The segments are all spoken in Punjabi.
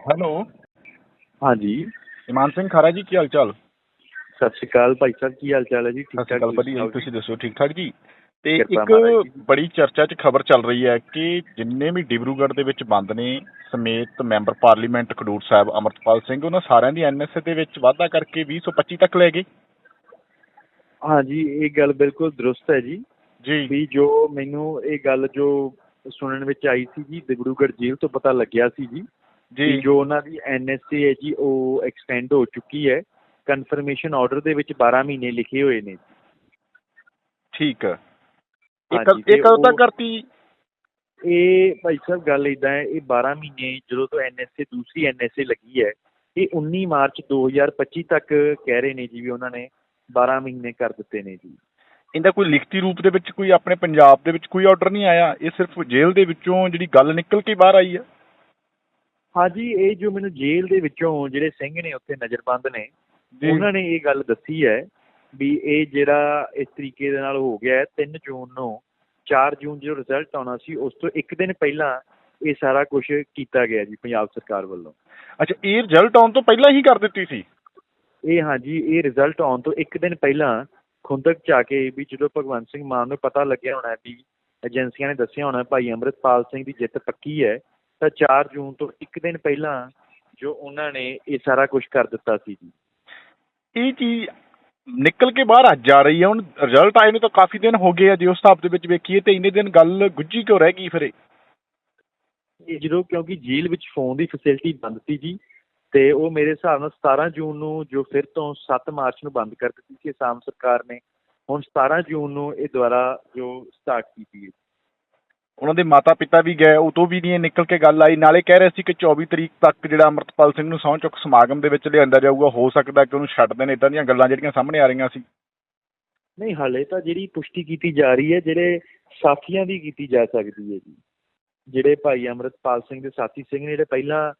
ਹੈਲੋ। ਹਾਂਜੀ। ਇਮਾਨ ਸਿੰਘ ਖਾਰਾ ਜੀ ਕੀ ਹਾਲ ਚਾਲ? ਸਤਿ ਸ਼੍ਰੀ ਅਕਾਲ ਭਾਈ ਸਾਹਿਬ ਕੀ ਹਾਲ ਚਾਲ ਹੈ ਜੀ? ਸ਼੍ਰੀ ਅਕਾਲ ਵਧੀਆ ਤੁਸੀਂ ਦੱਸੋ ਠੀਕ ਠਾਕ ਜੀ? ਤੇ ਇੱਕ। ਬੜੀ ਚਰਚਾ 'ਚ ਖਬਰ ਚੱਲ ਰਹੀ ਹੈ ਕਿ ਜਿੰਨੇ ਵੀ ਡਿਬਰੂਗੜ੍ਹ ਦੇ ਵਿੱਚ ਬੰਦ ਨੇ ਸਮੇਤ ਮੈਂਬਰ ਪਾਰਲੀਮੈਂਟ ਖਡੂਰ ਸਾਹਿਬ ਅਮਰਤਪਾਲ ਸਿੰਘ ਉਹਨਾਂ ਸਾਰਿਆਂ ਦੀ ਐਨਐਸਏ ਦੇ ਵਿੱਚ ਵਾਧਾ ਕਰਕੇ 2025 ਤੱਕ ਲੈ ਗਏ। ਹਾਂਜੀ ਇਹ ਗੱਲ ਬਿਲਕੁਲ ਦਰੁਸਤ ਹੈ ਜੀ। ਜੀ। ਵੀ ਜੋ ਮੈਨੂੰ ਇਹ ਗੱਲ ਜੋ ਸੁਣਨ ਵਿੱਚ ਆਈ ਸੀ ਜੀ ਦਿਬੜੂਗੜ੍ਹ ਜੇਲ੍ਹ ਤੋਂ ਪਤਾ ਲੱਗਿਆ ਸੀ ਜੀ ਜੀ। ਜੋ ਉਹਨਾਂ ਦੀ ਐਨਐਸਏ ਹੈ ਜੀ ਉਹ ਐਕਸਟੈਂਡ ਹੋ ਚੁੱਕੀ ਹੈ। ਕਨਫਰਮੇਸ਼ਨ ਆਰਡਰ ਦੇ ਵਿੱਚ 12 ਮਹੀਨੇ ਲਿਖੇ ਹੋਏ ਨੇ। ਠੀਕ ਹੈ ਇਹ ਕਦ- ਤੱਕ ਕਰਤੀ। ਇਹ ਭਾਈ ਸਾਹਿਬ ਗੱਲ ਇਦਾਂ ਹੈ ਇਹ 12 ਮਹੀਨੇ ਜਦੋਂ ਤੋਂ ਐਨਐਸਏ ਦੂਸਰੀ ਐਨਐਸਏ ਲੱਗੀ ਹੈ ਇਹ 19 ਮਾਰਚ 2025 ਤੱਕ ਕਹਿ ਰਹੇ ਨੇ ਜੀ ਵੀ ਉਹਨਾਂ ਨੇ 12 ਮਹੀਨੇ ਕਰ ਦਿੱਤੇ ਨੇ ਜੀ। ਇਹਦਾ ਕੋਈ ਲਿਖਤੀ ਰੂਪ ਦੇ ਵਿੱਚ ਕੋਈ ਆਪਣੇ ਪੰਜਾਬ ਦੇ ਵਿੱਚ ਕੋਈ ਆਰਡਰ ਨਹੀਂ ਆਇਆ। ਇਹ ਸਿਰਫ ਜੇਲ੍ਹ ਦੇ ਵਿੱਚੋਂ ਜਿਹੜੀ ਗੱਲ ਨਿਕਲ ਕੇ ਬਾਹਰ ਆਈ ਹੈ। ਹਾਂਜੀ ਇਹ ਜੋ ਮੈਨੂੰ ਜੇਲ੍ਹ ਦੇ ਵਿੱਚੋਂ ਜਿਹੜੇ ਸਿੰਘ ਨੇ ਉੱਥੇ ਨਜ਼ਰਬੰਦ ਨੇ ਜੀ। ਉਹਨਾਂ ਨੇ ਇਹ ਗੱਲ ਦੱਸੀ ਹੈ ਵੀ ਇਹ ਜਿਹੜਾ ਇਸ ਤਰੀਕੇ ਦੇ ਨਾਲ ਹੋ ਗਿਆ ਹੈ 3 ਜੂਨ ਨੂੰ 4 ਜੂਨ ਜਦੋਂ ਰਿਜ਼ਲਟ ਆਉਣਾ ਸੀ ਉਸ ਤੋਂ ਇੱਕ ਦਿਨ ਪਹਿਲਾਂ ਇਹ ਸਾਰਾ ਕੁਝ ਕੀਤਾ ਗਿਆ ਜੀ ਪੰਜਾਬ ਸਰਕਾਰ ਵੱਲੋਂ। ਅੱਛਾ ਇਹ ਰਿਜ਼ਲਟ ਆਉਣ ਤੋਂ ਪਹਿਲਾਂ ਹੀ ਕਰ ਦਿੱਤੀ ਸੀ? ਇਹ ਹਾਂਜੀ ਇਹ ਰਿਜ਼ਲਟ ਆਉਣ ਤੋਂ ਇੱਕ ਦਿਨ ਪਹਿਲਾਂ ਖੁੰਦਕ ਚ ਆ ਕੇ ਵੀ ਜਦੋਂ ਭਗਵੰਤ ਸਿੰਘ ਮਾਨ ਨੂੰ ਪਤਾ ਲੱਗਿਆ ਹੋਣਾ ਵੀ ਏਜੰਸੀਆਂ ਨੇ ਦੱਸਿਆ ਹੋਣਾ ਭਾਈ ਅੰਮ੍ਰਿਤਪਾਲ ਸਿੰਘ ਦੀ ਜਿੱਤ ਪੱਕੀ ਹੈ ਤਾਂ 4 ਜੂਨ ਤੋਂ ਇੱਕ ਦਿਨ ਪਹਿਲਾਂ ਜੋ ਉਹਨਾਂ ਨੇ ਇਹ ਸਾਰਾ ਕੁਝ ਕਰ ਦਿੱਤਾ ਸੀ ਜੀ। ਇਹ ਚੀਜ਼ ਨਿਕਲ ਕੇ ਬਾਹਰ ਅੱਜ ਆ ਰਹੀ ਹੈ। ਹੁਣ ਰਿਜ਼ਲਟ ਆਏ ਨੂੰ ਤਾਂ ਕਾਫੀ ਦਿਨ ਹੋ ਗਏ ਆ ਜੇ। ਉਸ ਹਿਸਾਬ ਦੇ ਵਿੱਚ ਵੇਖੀਏ ਤੇ ਇੰਨੇ ਦਿਨ ਗੱਲ ਗੁੱਝੀ ਕਿਉਂ ਰਹਿ ਗਈ ਫਿਰ ਇਹ? ਜਦੋਂ ਕਿਉਂਕਿ ਜੇਲ੍ਹ ਵਿੱਚ ਫੋਨ ਦੀ ਫੈਸਿਲਿਟੀ ਬੰਦ ਸੀ ਜੀ ਤੇ ਉਹ ਮੇਰੇ ਹਿਸਾਬ ਨਾਲ 17 ਜੂਨ ਨੂੰ ਜੋ ਫਿਰ ਤੋਂ 7 ਮਾਰਚ ਨੂੰ ਬੰਦ ਕਰ ਦਿੱਤੀ ਸੀ। ਅਸਾਮ ਸਰਕਾਰ ਨੇ। ਹੁਣ 17 ਜੂਨ ਨੂੰ ਇਹ ਦੁਬਾਰਾ ਜੋ ਸਟਾਰਟ ਕੀਤੀ ਹੈ। ਉਹਨਾਂ ਦੇ ਮਾਤਾ ਪਿਤਾ ਵੀ ਗਏ ਉਦੋਂ ਵੀ ਨਹੀਂ ਇਹ ਨਿਕਲ ਕੇ ਗੱਲ ਆਈ। ਨਾਲੇ ਕਹਿ ਰਹੇ ਸੀ ਕਿ 24 ਤਰੀਕ ਤੱਕ ਜਿਹੜਾ ਅਮਰਤਪਾਲ ਸਿੰਘ ਨੂੰ ਸਹੁੰ ਚੁੱਕ ਸਮਾਗਮ ਦੇ ਵਿੱਚ ਲਿਆਂਦਾ ਜਾਊਗਾ ਹੋ ਸਕਦਾ ਕਿ ਉਹਨੂੰ ਛੱਡ ਦੇਣ ਇਦਾਂ ਦੀਆਂ ਗੱਲਾਂ ਜਿਹੜੀਆਂ ਸਾਹਮਣੇ ਆ ਰਹੀਆਂ ਸੀ। ਨਹੀਂ ਹਾਲੇ ਤਾਂ ਜਿਹੜੀ ਪੁਸ਼ਟੀ ਕੀਤੀ ਜਾ ਰਹੀ ਹੈ ਜਿਹੜੇ ਸਾਥੀਆਂ ਦੀ ਕੀਤੀ ਜਾ ਸਕਦੀ ਹੈ ਜੀ। ਜਿਹੜੇ ਭਾਈ ਅੰਮ੍ਰਿਤਪਾਲ ਸਿੰਘ ਦੇ ਸਾਥੀ ਸਿੰਘ ਨੇ ਜਿਹੜੇ ਪਹਿਲਾਂ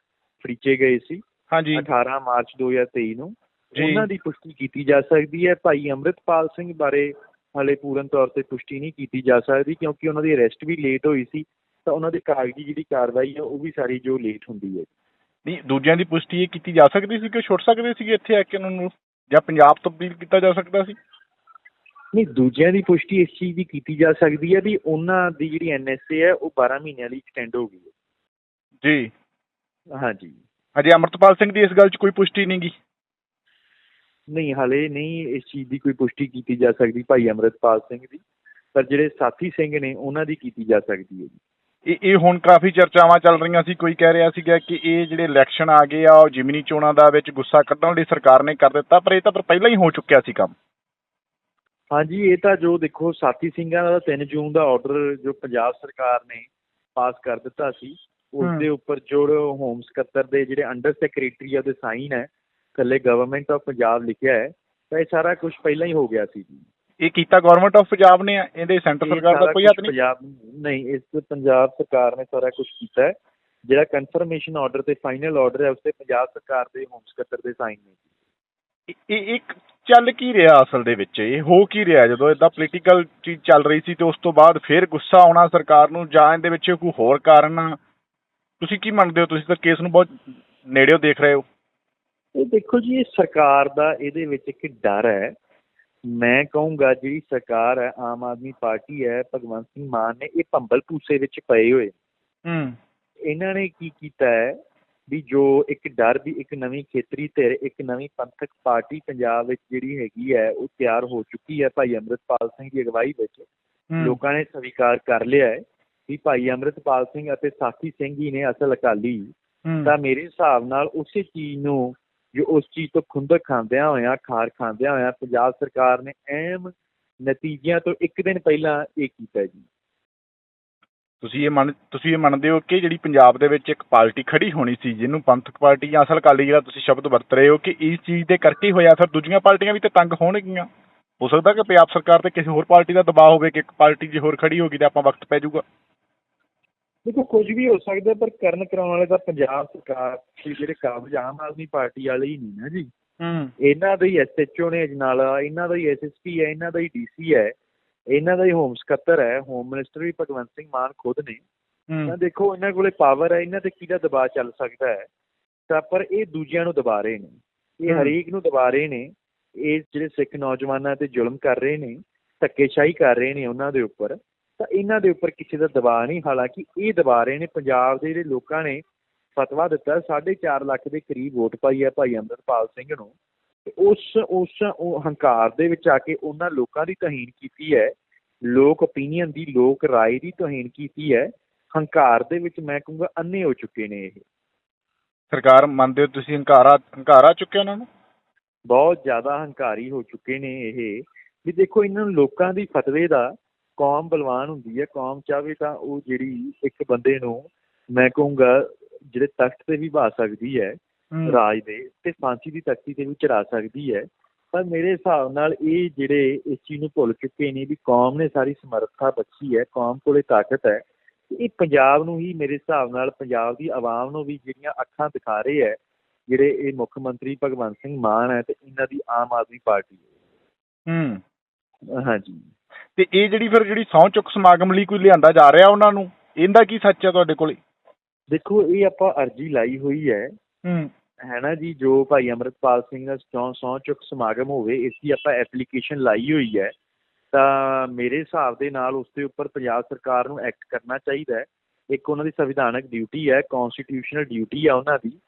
ਫਰੀਚੇ ਗਏ ਸੀ ਹਾਂਜੀ। 18 ਮਾਰਚ 2023 ਨੂੰ। ਉਹਨਾਂ ਦੀ ਪੁਸ਼ਟੀ ਕੀਤੀ ਜਾ ਸਕਦੀ ਹੈ। ਭਾਈ ਅੰਮ੍ਰਿਤਪਾਲ ਸਿੰਘ ਬਾਰੇ ਹਾਲੇ ਪੂਰਨ ਤੌਰ ਤੇ ਪੁਸ਼ਟੀ ਨਹੀਂ ਕੀਤੀ ਜਾ ਸਕਦੀ ਕਿਉਂਕਿ ਉਹਨਾਂ ਦੀ ਅਰੈਸਟ ਵੀ ਲੇਟ ਹੋਈ ਸੀ ਤਾਂ ਉਹਨਾਂ ਦੇ ਕਾਗਜ਼ੀ ਜਿਹੜੀ ਕਾਰਵਾਈ ਹੈ ਉਹ ਵੀ ਸਾਰੀ ਜੋ ਲੇਟ ਹੁੰਦੀ ਹੈ। ਨਹੀਂ ਦੂਜਿਆਂ ਦੀ ਪੁਸ਼ਟੀ ਇਹ ਕੀਤੀ ਜਾ ਸਕਦੀ ਸੀ ਕਿ ਛੁੱਟ ਸਕਦੇ ਸੀਗੇ ਇੱਥੇ ਆ ਕੇ ਉਹਨਾਂ ਨੂੰ ਜਾਂ ਪੰਜਾਬ ਤਬਦੀਲ ਕੀਤਾ ਜਾ ਸਕਦਾ ਸੀ? ਨਹੀਂ ਦੂਜਿਆਂ ਦੀ ਪੁਸ਼ਟੀ ਇਸ ਚੀਜ਼ ਦੀ ਕੀਤੀ ਜਾ ਸਕਦੀ ਹੈ ਵੀ ਉਹਨਾਂ ਦੀ ਜਿਹੜੀ ਐਨਐਸਏ ਹੈ ਉਹ 12 ਮਹੀਨਿਆਂ ਲਈ ਐਕਸਟੈਂਡ ਹੋ ਗਈ ਹੈ। ਜੀ। ਹਾਂਜੀ। ਅਜੇ ਅਮਰਤਪਾਲ ਸਿੰਘ ਦੀ ਇਸ ਗੱਲ 'ਚ ਕੋਈ ਪੁਸ਼ਟੀ ਨਹੀਂ ਗੀ। ਨਹੀਂ ਹਲੇ ਨਹੀਂ ਇਸ ਚੀਜ਼ ਦੀ ਕੋਈ ਪੁਸ਼ਟੀ ਕੀਤੀ ਜਾ ਸਕਦੀ ਭਾਈ ਅੰਮ੍ਰਿਤਪਾਲ ਸਿੰਘ ਦੀ ਪਰ ਜਿਹੜੇ ਸਾਥੀ ਸਿੰਘ ਨੇ ਉਹਨਾਂ ਦੀ ਕੀਤੀ ਜਾ ਸਕਦੀ ਹੈ ਜੀ ਇਹ ਇਹ ਹੁਣ ਕਾਫੀ ਚਰਚਾਵਾਂ ਚੱਲ ਰਹੀਆਂ ਸੀ ਕੋਈ ਕਹਿ ਰਿਹਾ ਸੀਗਾ ਕਿ ਇਹ ਜਿਹੜੇ ਇਲੈਕਸ਼ਨ ਆ ਗਏ ਆ ਉਹ ਜਿਮਨੀ ਚੋਣਾਂ ਦਾ ਵਿੱਚ ਗੁੱਸਾ ਕੱਢਣ ਲਈ ਸਰਕਾਰ ਨੇ ਕਰ ਦਿੱਤਾ ਪਰ ਇਹ ਤਾਂ ਪਹਿਲਾਂ ਹੀ ਹੋ ਚੁੱਕਿਆ ਸੀ ਕੰਮ ਹਾਂਜੀ ਇਹ ਤਾਂ ਜੋ ਦੇਖੋ ਸਾਥੀ ਸਿੰਘਾਂ ਦਾ 3 ਜੂਨ ਦਾ ਆਰਡਰ ਜੋ ਪੰਜਾਬ ਸਰਕਾਰ ਨੇ ਪਾਸ ਕਰ ਦਿੱਤਾ ਸੀ ਉਸ। ਦੇ ਉੱਪਰ ਜੋ ਹੋਮ ਸਕੱਤਰ ਦੇ ਜਿਹੜੇ ਅੰਡਰ ਸੈਕਟਰੀ ਆ ਦੇ ਸਾਈਨ ਹੈ ਥੱਲੇ ਗਵਰਨਮੈਂਟ ਆਫ ਪੰਜਾਬ ਲਿਖਿਆ ਹੈ ਤਾਂ ਇਹ ਸਾਰਾ ਕੁਝ ਪਹਿਲਾਂ ਹੀ ਹੋ ਗਿਆ ਸੀ ਜੀ। ਇਹ ਕੀਤਾ ਗਵਰਨਮੈਂਟ ਆਫ ਪੰਜਾਬ ਨੇ? ਇਹਦੇ ਸੈਂਟਰ ਸਰਕਾਰ ਦਾ ਕੋਈ ਹੱਥ ਨਹੀਂ? ਪੰਜਾਬ ਨਹੀਂ ਇਸ ਤੇ ਪੰਜਾਬ ਸਰਕਾਰ ਨੇ ਸਾਰਾ ਕੁਝ ਕੀਤਾ ਹੈ। ਜਿਹੜਾ ਕਨਫਰਮੇਸ਼ਨ ਆਰਡਰ ਤੇ ਫਾਈਨਲ ਆਰਡਰ ਹੈ ਉਸ ਤੇ ਪੰਜਾਬ ਸਰਕਾਰ ਦੇ ਹੋਮ ਸਕੱਤਰ ਦੇ ਸਾਈਨ ਨੇ। ਇਹ- ਇੱਕ ਚੱਲ ਕੀ ਰਿਹਾ ਅਸਲ ਦੇ ਵਿੱਚ? ਇਹ ਹੋ ਕੀ ਰਿਹਾ? ਜਦੋਂ ਇਦਾਂ ਪੋਲੀਟੀਕਲ ਚੀਜ਼ ਚੱਲ ਰਹੀ ਸੀ ਤੇ ਉਸ ਤੋਂ ਬਾਅਦ ਫਿਰ ਗੁੱਸਾ ਆਉਣਾ ਸਰਕਾਰ ਨੂੰ ਜਾਂ ਇਹਦੇ ਵਿੱਚ ਕੋਈ ਹੋਰ ਕਾਰਨ ਤੁਸੀਂ ਕੀ ਮੰਨਦੇ ਹੋ? ਤੁਸੀਂ ਤਾਂ ਕੇਸ ਨੂੰ ਬਹੁਤ ਨੇੜਿਓਂ ਦੇਖ ਰਹੇ ਹੋ। ਇਹ ਦੇਖੋ ਜੀ ਇਹ ਸਰਕਾਰ ਦਾ ਇਹਦੇ ਵਿੱਚ ਇੱਕ ਡਰ ਹੈ। ਮੈਂ ਕਹੂੰਗਾ ਜਿਹੜੀ ਸਰਕਾਰ ਹੈ ਆਮ ਆਦਮੀ ਪਾਰਟੀ ਹੈ ਭਗਵੰਤ ਸਿੰਘ ਮਾਨ ਨੇ ਇਹ ਭੰਬਲ ਭੂਸੇ ਵਿੱਚ ਪਏ ਹੋਏ ਹੂੰ। ਇਹਨਾਂ ਨੇ ਕੀ ਕੀਤਾ ਹੈ ਵੀ ਜੋ ਇੱਕ ਡਰ ਦੀ ਇੱਕ ਨਵੀਂ ਖੇਤਰੀ ਧਿਰ ਇੱਕ ਨਵੀਂ ਪੰਥਕ ਪਾਰਟੀ ਪੰਜਾਬ ਵਿੱਚ ਜਿਹੜੀ ਹੈਗੀ ਹੈ ਉਹ ਤਿਆਰ ਹੋ ਚੁੱਕੀ ਹੈ। ਭਾਈ ਅੰਮ੍ਰਿਤਪਾਲ ਸਿੰਘ ਦੀ ਅਗਵਾਈ ਵਿੱਚ। ਲੋਕਾਂ ਨੇ ਸਵੀਕਾਰ ਕਰ ਲਿਆ ਹੈ ਵੀ ਭਾਈ ਅੰਮ੍ਰਿਤਪਾਲ ਸਿੰਘ ਅਤੇ ਸਾਥੀ ਸਿੰਘ ਹੀ ਨੇ ਅਸਲ ਅਕਾਲੀ। ਤਾਂ ਮੇਰੇ ਹਿਸਾਬ ਨਾਲ ਉਸੇ ਚੀਜ਼ ਨੂੰ ਜੋ ਉਸ ਚੀਜ਼ ਤੋਂ ਖੁੰਦਕ ਖਾਂਦਿਆਂ ਹੋਇਆਂ, ਖਾਰ ਖਾਂਦਿਆਂ ਹੋਇਆਂ ਪੰਜਾਬ ਸਰਕਾਰ ਨੇ ਅਹਿਮ ਨਤੀਜਿਆਂ ਤੋਂ ਇੱਕ ਦਿਨ ਪਹਿਲਾਂ ਇਹ ਕੀਤਾ ਜੀ। ਤੁਸੀਂ ਇਹ ਮੰਨ, ਤੁਸੀਂ ਇਹ ਮੰਨਦੇ ਹੋ ਕਿ ਜਿਹੜੀ ਪੰਜਾਬ ਦੇ ਵਿੱਚ ਇੱਕ ਪਾਰਟੀ ਖੜੀ ਹੋਣੀ ਸੀ, ਜਿਹਨੂੰ ਪੰਥਕ ਪਾਰਟੀ ਜਾਂ ਅਸਲ ਅਕਾਲੀ ਜਿਹੜਾ ਤੁਸੀਂ ਸ਼ਬਦ ਵਰਤ ਰਹੇ ਹੋ ਕਿ ਇਸ ਚੀਜ਼ ਦੇ ਕਰਕੇ ਹੀ ਹੋਇਆ, ਫਿਰ ਦੂਜੀਆਂ ਪਾਰਟੀਆਂ ਵੀ ਤੇ ਤੰਗ ਹੋਣਗੀਆਂ। ਹੋ ਸਕਦਾ ਕਿ ਪੰਜਾਬ ਸਰਕਾਰ ਤੇ ਕਿਸੇ ਹੋਰ ਪਾਰਟੀ ਦਾ ਦਬਾਅ ਹੋਵੇ, ਕਿ ਇੱਕ ਪਾਰਟੀ ਜੇ ਹੋਰ ਖੜੀ ਹੋਗੀ ਤੇ ਆਪਾਂ ਵਕਤ ਪੈ ਜਾਊਗਾ। ਦੇਖੋ ਕੁਝ ਵੀ ਹੋ ਸਕਦਾ ਪਰ ਕਰਨ ਕਰਾਉਣ ਵਾਲੇ ਤਾਂ ਪੰਜਾਬ ਸਰਕਾਰ ਦੇ ਜਿਹੜੇ ਕਾਬਜ ਆਮ ਆਦਮੀ ਪਾਰਟੀ ਵਾਲੇ ਹੀ ਨਹੀਂ ਨਾ ਜੀ। ਹੂੰ। ਇਹਨਾਂ ਦਾ ਹੀ ਐਸਐਚਓ ਨੇ ਅਜਨਾਲਾ ਇਹਨਾਂ ਦਾ ਹੀ ਐਸਐਸਪੀ ਹੈ ਇਹਨਾਂ ਦਾ ਹੀ ਡੀਸੀ ਹੈ ਇਹਨਾਂ ਦਾ ਹੀ ਹੋਮ ਸਕੱਤਰ ਹੈ ਹੋਮ ਮਿਨਿਸਟਰ ਵੀ ਭਗਵੰਤ ਸਿੰਘ ਮਾਨ ਖੁਦ ਨੇ। ਤਾਂ ਦੇਖੋ ਇਹਨਾਂ ਕੋਲੇ ਪਾਵਰ ਹੈ ਇਹਨਾਂ ਤੇ ਕਿਹਦਾ ਦਬਾਅ ਚੱਲ ਸਕਦਾ ਹੈ? ਤਾਂ ਪਰ ਇਹ ਦੂਜਿਆਂ ਨੂੰ ਦਬਾ ਰਹੇ ਨੇ ਇਹ। ਹਰੇਕ ਨੂੰ ਦਬਾ ਰਹੇ ਨੇ ਇਹ ਜਿਹੜੇ ਸਿੱਖ ਨੌਜਵਾਨਾਂ ਤੇ ਜ਼ੁਲਮ ਕਰ ਰਹੇ ਨੇ ਧੱਕੇਸ਼ਾਹੀ ਕਰ ਰਹੇ ਨੇ ਉਹਨਾਂ ਦੇ ਉੱਪਰ। ਤਾਂ ਇਹਨਾਂ ਦੇ ਉੱਪਰ ਕਿਸੇ ਦਾ ਦਬਾਅ ਨਹੀਂ। ਹਾਲਾਂਕਿ ਇਹ ਦਬਾ ਰਹੇ ਨੇ। ਪੰਜਾਬ ਦੇ ਜਿਹੜੇ ਲੋਕਾਂ ਨੇ ਫਤਵਾ ਦਿੱਤਾ 4.5 ਲੱਖ ਦੇ ਕਰੀਬ ਵੋਟ ਪਾਈ ਹੈ ਭਾਈ ਅੰਮ੍ਰਿਤਪਾਲ ਸਿੰਘ ਨੂੰ। ਤੇ ਉਸ ਉਸ ਉਹ ਹੰਕਾਰ ਦੇ ਵਿੱਚ ਆ ਕੇ ਉਹਨਾਂ ਲੋਕਾਂ ਦੀ ਤੋਹੀਨ ਕੀਤੀ ਹੈ। ਲੋਕ ਓਪੀਨੀਅਨ ਦੀ ਲੋਕ ਰਾਏ ਦੀ ਤੋਹੀਨ ਕੀਤੀ ਹੈ। ਹੰਕਾਰ ਦੇ ਵਿੱਚ ਮੈਂ ਕਹੂੰਗਾ ਅੰਨੇ ਹੋ ਚੁੱਕੇ ਨੇ ਇਹ। ਸਰਕਾਰ ਮੰਨਦੇ ਹੋ ਤੁਸੀਂ ਹੰਕਾਰਾ ਹੰਕਾਰਾ ਚੁੱਕਿਆ ਉਹਨਾਂ ਨੂੰ? ਬਹੁਤ ਜ਼ਿਆਦਾ ਹੰਕਾਰੀ ਹੋ ਚੁੱਕੇ ਨੇ ਇਹ। ਵੀ ਦੇਖੋ ਇਹਨਾਂ ਨੂੰ ਲੋਕਾਂ ਦੀ ਫਤਵੇ ਦਾ ਕੌਮ ਬਲਵਾਨ ਹੁੰਦੀ ਹੈ ਕੌਮ ਚਾਹੇ ਤਾਂ ਉਹ ਜਿਹੜੀ ਇੱਕ ਬੰਦੇ ਨੂੰ ਮੈਂ ਕਹੂੰਗਾ ਜਿਹੜੇ ਤਖਤ ਤੇ ਵੀ ਬਾ ਸਕਦੀ ਹੈ। ਰਾਜ ਦੇ ਤੇ ਫਾਂਸੀ ਦੀ ਤਖਤੀ ਤੇ ਵੀ ਚੜਾ ਸਕਦੀ ਹੈ। ਪਰ ਮੇਰੇ ਹਿਸਾਬ ਨਾਲ ਇਹ ਜਿਹੜੇ ਇਸ ਚੀਜ਼ ਨੂੰ ਭੁੱਲ ਚੁੱਕੇ ਨੇ ਵੀ ਕੌਮ ਨੇ ਸਾਰੀ ਸਮਰੱਥਾ ਬਖਸ਼ੀ ਹੈ ਕੌਮ ਕੋਲੇ ਤਾਕਤ ਹੈ ਇਹ ਪੰਜਾਬ ਨੂੰ ਹੀ ਮੇਰੇ ਹਿਸਾਬ ਨਾਲ ਪੰਜਾਬ ਦੀ ਆਵਾਮ ਨੂੰ ਵੀ ਜਿਹੜੀਆਂ ਅੱਖਾਂ ਦਿਖਾ ਰਹੇ ਹੈ ਜਿਹੜੇ ਇਹ ਮੁੱਖ ਮੰਤਰੀ ਭਗਵੰਤ ਸਿੰਘ ਮਾਨ ਹੈ ਤੇ ਇਹਨਾਂ ਦੀ ਆਮ ਆਦਮੀ ਪਾਰਟੀ ਹੂੰ। ਹੈ। ਹਾਂਜੀ। ਤੇ ਇਹ ਜਿਹੜੀ ਫਿਰ ਜਿਹੜੀ ਸਹੁੰ ਚੁੱਕ ਸਮਾਗਮ ਲਈ ਕੋਈ ਲਿਆਂਦਾ ਜਾ ਰਿਹਾ ਉਹਨਾਂ ਨੂੰ? ਇਹਦਾ ਕੀ ਸੱਚ ਹੈ ਤੁਹਾਡੇ ਕੋਲੇ? ਦੇਖੋ ਇਹ ਆਪਾਂ ਅਰਜੀ ਲਾਈ ਹੋਈ ਹੈ। ਹੂੰ। ਹੈ ਨਾ ਜੀ ਜੋ ਭਾਈ ਅਮਰਤਪਾਲ ਸਿੰਘ ਦਾ ਸਹੁੰ ਸਹੁੰ ਚੁੱਕ ਸਮਾਗਮ ਹੋਵੇ ਇਸ ਦੀ ਆਪਾਂ ਐਪਲੀਕੇਸ਼ਨ ਲਾਈ ਹੋਈ ਹੈ। ਤਾਂ ਮੇਰੇ ਹਿਸਾਬ ਦੇ ਨਾਲ ਉਸ ਦੇ ਉੱਪਰ ਪੰਜਾਬ ਸਰਕਾਰ ਨੂੰ ਐਕਟ ਕਰਨਾ ਚਾਹੀਦਾ ਹੈ। ਇੱਕ ਉਹਨਾਂ ਦੀ ਸੰਵਿਧਾਨਕ ਡਿਊਟੀ ਹੈ ਕਨਸਟੀਟਿਊਸ਼ਨਲ ਡਿਊਟੀ ਹੈ ਉਹਨਾਂ ਦੀ।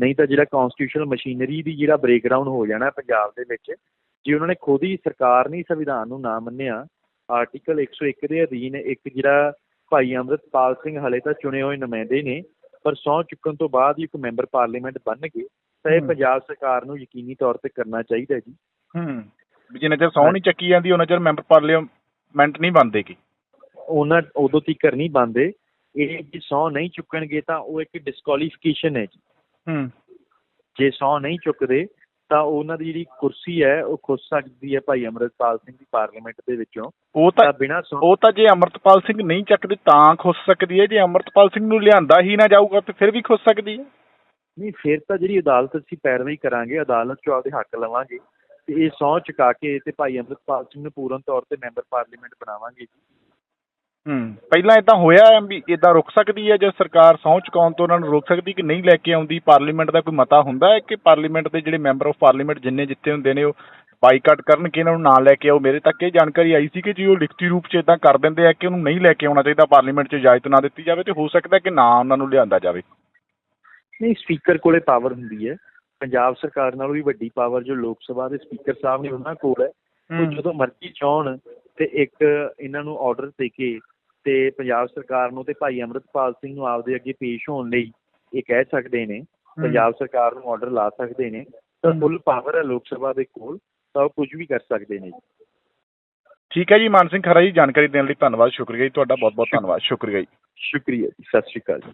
ਨਹੀਂ ਤਾਂ ਜਿਹੜਾ ਕਨਸਟੀਟਿਊਸ਼ਨਲ ਮਸ਼ੀਨਰੀ ਦੀ ਜਿਹੜਾ ਬ੍ਰੇਕਡਾਊਨ ਹੋ ਜਾਣਾ ਪੰਜਾਬ ਦੇ ਵਿੱਚ ਜੇ ਉਹਨਾਂ ਨੇ ਖੁਦ ਹੀ ਸਰਕਾਰ ਨੇ ਸੰਵਿਧਾਨ ਨੂੰ ਨਾ ਮੰਨਿਆ ਆਰਟੀਕਲ 101 ਦੇ ਅਧੀਨ ਇੱਕ ਜਿਹੜਾ ਭਾਈ ਅੰਮ੍ਰਿਤਪਾਲ ਸਿੰਘ ਹਲੇ ਤਾਂ ਚੁਣੇ ਹੋਏ ਨੁਮਾਇੰਦੇ ਨੇ ਪਰ ਸਹੁੰ ਚੁੱਕਣ ਤੋਂ ਬਾਅਦ ਹੀ ਇੱਕ ਮੈਂਬਰ ਪਾਰਲੀਮੈਂਟ ਬਣਨਗੇ ਤਾਂ ਇਹ। ਪੰਜਾਬ ਸਰਕਾਰ ਨੂੰ ਯਕੀਨੀ ਤੌਰ ਤੇ ਕਰਨਾ ਚਾਹੀਦਾ ਜੀ। ਹੂੰ ਜਿੰਨਾ ਚਿਰ ਸਹੁੰ ਨਹੀਂ ਚੱਕੀ ਜਾਂਦੀ ਉਹਨਾਂ ਚਿਰ ਮੈਂਬਰ ਪਾਰਲੀਮੈਂਟ ਨਹੀਂ ਬਣਦੇਗੀ ਉਹਨਾਂ ਉਦੋਂ ਤੀਕਰ ਨਹੀਂ ਬੰਦੇ ਇਹ ਜੇ ਸਹੁੰ ਨਹੀਂ ਚੁੱਕਣਗੇ ਤਾਂ ਉਹ ਇੱਕ ਡਿਸਕੁਆਲੀਫਿਕੇਸ਼ਨ ਹੈ ਜੀ। ਹੂੰ। ਜੇ ਸਹੁੰ ਨਹੀਂ ਚੁੱਕਦੇ ਤਾਂ ਉਹਨਾਂ ਦੀ ਜਿਹੜੀ ਕੁਰਸੀ ਹੈ ਉਹ ਖੁੱਸ ਸਕਦੀ ਹੈ ਭਾਈ ਅਮਰਿਤਪਾਲ ਸਿੰਘ ਦੀ ਪਾਰਲੀਮੈਂਟ ਦੇ ਵਿੱਚੋਂ। ਉਹ ਤਾਂ ਬਿਨਾਂ ਉਹ ਤਾਂ ਜੇ ਅਮਰਤਪਾਲ ਸਿੰਘ ਨਹੀਂ ਚੱਕਦੇ ਤਾਂ ਖੁੱਸ ਸਕਦੀ ਹੈ। ਜੇ ਅਮਰਤਪਾਲ ਸਿੰਘ ਨੂੰ ਲਿਆਂਦਾ ਹੀ ਨਾ ਜਾਊਗਾ ਤੇ ਫਿਰ ਵੀ ਖੁੱਸ ਸਕਦੀ ਹੈ। ਨਹੀਂ ਫਿਰ ਤਾਂ ਜਿਹੜੀ ਅਦਾਲਤ ਅਸੀਂ ਪੈਰਵਾਈ ਕਰਾਂਗੇ ਅਦਾਲਤ 'ਚੋਂ ਆਪਦੇ ਹੱਕ ਲਵਾਂਗੇ। ਤੇ ਇਹ ਸਹੁੰ ਚੁਕਾ ਕੇ ਤੇ ਭਾਈ ਅਮਰਿਤਪਾਲ ਸਿੰਘ ਨੂੰ ਪੂਰਨ ਤੌਰ ਤੇ ਮੈਂਬਰ ਪਾਰਲੀਮੈਂਟ ਬਣਾਵਾਂਗੇ ਜੀ। ਹੂੰ ਪਹਿਲਾਂ ਇਦਾਂ ਹੋਇਆ ਵੀ ਇਦਾਂ ਰੁਕ ਸਕਦੀ ਹੈ ਜੇ ਸਰਕਾਰ ਸਹੁੰ ਚੁਕਾਉਣ ਤੋਂ ਉਹਨਾਂ ਨੂੰ ਰੋਕ ਸਕਦੀ ਕਿ ਨਹੀਂ ਲੈ ਕੇ ਆਉਂਦੀ? ਪਾਰਲੀਮੈਂਟ ਦਾ ਕੋਈ ਮਤਾ ਹੁੰਦਾ ਹੈ ਕਿ ਪਾਰਲੀਮੈਂਟ ਦੇ ਜਿਹੜੇ ਮੈਂਬਰ ਆਫ ਪਾਰਲੀਮੈਂਟ ਜਿੰਨੇ ਜਿੱਤੇ ਹੁੰਦੇ ਨੇ ਉਹ ਬਾਈਕਾਟ ਕਰਨ ਕਿ ਇਹਨਾਂ ਨੂੰ ਨਾ ਲੈ ਕੇ ਆਓ? ਮੇਰੇ ਤੱਕ ਇਹ ਜਾਣਕਾਰੀ ਆਈ ਸੀ ਕਿ ਜੀ ਉਹ ਲਿਖਤੀ ਰੂਪ 'ਚ ਇਦਾਂ ਕਰ ਦਿੰਦੇ ਆ ਕਿ ਉਹਨੂੰ ਨਹੀਂ ਲੈ ਕੇ ਆਉਣਾ ਚਾਹੀਦਾ ਪਾਰਲੀਮੈਂਟ 'ਚ ਇਜਾਜ਼ਤ ਨਾ ਦਿੱਤੀ ਜਾਵੇ ਤੇ ਹੋ ਸਕਦਾ ਕਿ ਨਾ ਉਹਨਾਂ ਨੂੰ ਲਿਆਂਦਾ ਜਾਵੇ। ਨਹੀਂ ਸਪੀਕਰ ਕੋਲੇ ਪਾਵਰ ਹੁੰਦੀ ਹੈ। ਪੰਜਾਬ ਸਰਕਾਰ ਨਾਲੋਂ ਵੀ ਵੱਡੀ ਪਾਵਰ ਜੋ ਲੋਕ ਸਭਾ ਦੇ ਸਪੀਕਰ ਸਾਹਿਬ ਨੇ ਉਹਨਾਂ ਕੋਲ ਹੈ। ਉਹ ਜਦੋਂ ਮਰਜ਼ੀ ਚਾਹਣ ਤੇ ਇੱਕ ਇਹਨਾਂ ਨੂੰ ਆਰਡਰ ਦੇ ਕੇ ਤੇ ਪੰਜਾਬ ਸਰਕਾਰ ਨੂੰ ਤੇ ਭਾਈ ਅਮਰਿਤਪਾਲ ਸਿੰਘ ਨੂੰ ਆਪਦੇ ਅੱਗੇ ਪੇਸ਼ ਹੋਣ ਲਈ ਇਹ ਕਹਿ ਸਕਦੇ ਨੇ ਪੰਜਾਬ ਸਰਕਾਰ ਨੂੰ ਆਰਡਰ ਲਾ ਸਕਦੇ ਨੇ ਤਾਂ। ਫੁੱਲ ਪਾਵਰ ਹੈ ਲੋਕ ਸਭਾ ਦੇ ਕੋਲ ਤਾਂ ਉਹ ਕੁਝ ਵੀ ਕਰ ਸਕਦੇ ਨੇ ਠੀਕ ਹੈ ਜੀ ਮਾਨ ਸਿੰਘ ਖਰਾ ਜੀ ਜਾਣਕਾਰੀ ਦੇਣ ਲਈ ਧੰਨਵਾਦ ਸ਼ੁਕਰੀਆ ਜੀ ਤੁਹਾਡਾ ਬਹੁਤ ਬਹੁਤ ਧੰਨਵਾਦ ਸ਼ੁਕਰੀਆ ਜੀ। ਸ਼ੁਕਰੀਆ ਜੀ ਸਤਿ ਸ਼੍ਰੀ ਅਕਾਲ ਜੀ